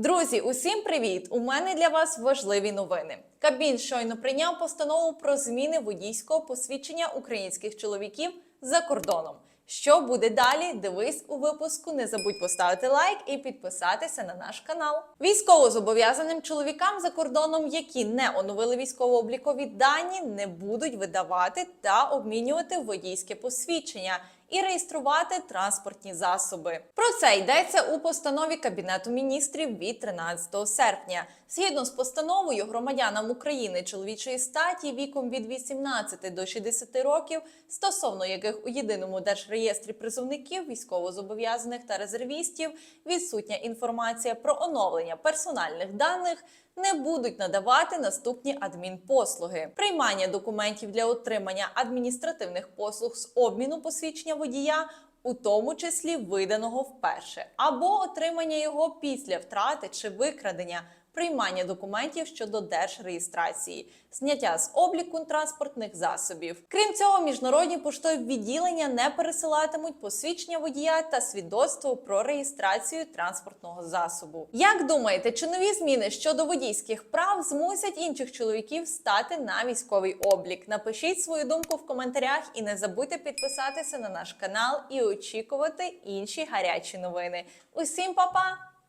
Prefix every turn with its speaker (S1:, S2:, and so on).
S1: Друзі, усім привіт! У мене для вас важливі новини. Кабмін щойно прийняв постанову про зміни водійського посвідчення українських чоловіків за кордоном. Що буде далі? Дивись у випуску. Не забудь поставити лайк і підписатися на наш канал. Військовозобов'язаним чоловікам за кордоном, які не оновили військово-облікові дані, не будуть видавати та обмінювати водійське посвідчення і реєструвати транспортні засоби. Про це йдеться у постанові Кабінету міністрів від 13 серпня. Згідно з постановою, громадянам України чоловічої статі віком від 18 до 60 років, стосовно яких у єдиному держреєстрі призовників, військовозобов'язаних та резервістів. Відсутня інформація про оновлення персональних даних. Не будуть надавати наступні адмінпослуги: приймання документів для отримання адміністративних послуг з обміну посвідчення водія, у тому числі виданого вперше, або отримання його після втрати чи викрадення, приймання документів щодо держреєстрації, зняття з обліку транспортних засобів. Крім цього, міжнародні поштові відділення не пересилатимуть посвідчення водія та свідоцтво про реєстрацію транспортного засобу. Як думаєте, чи нові зміни щодо водійських прав змусять інших чоловіків стати на військовий облік? Напишіть свою думку в коментарях і не забудьте підписатися на наш канал і очікувати інші гарячі новини. Усім па-па!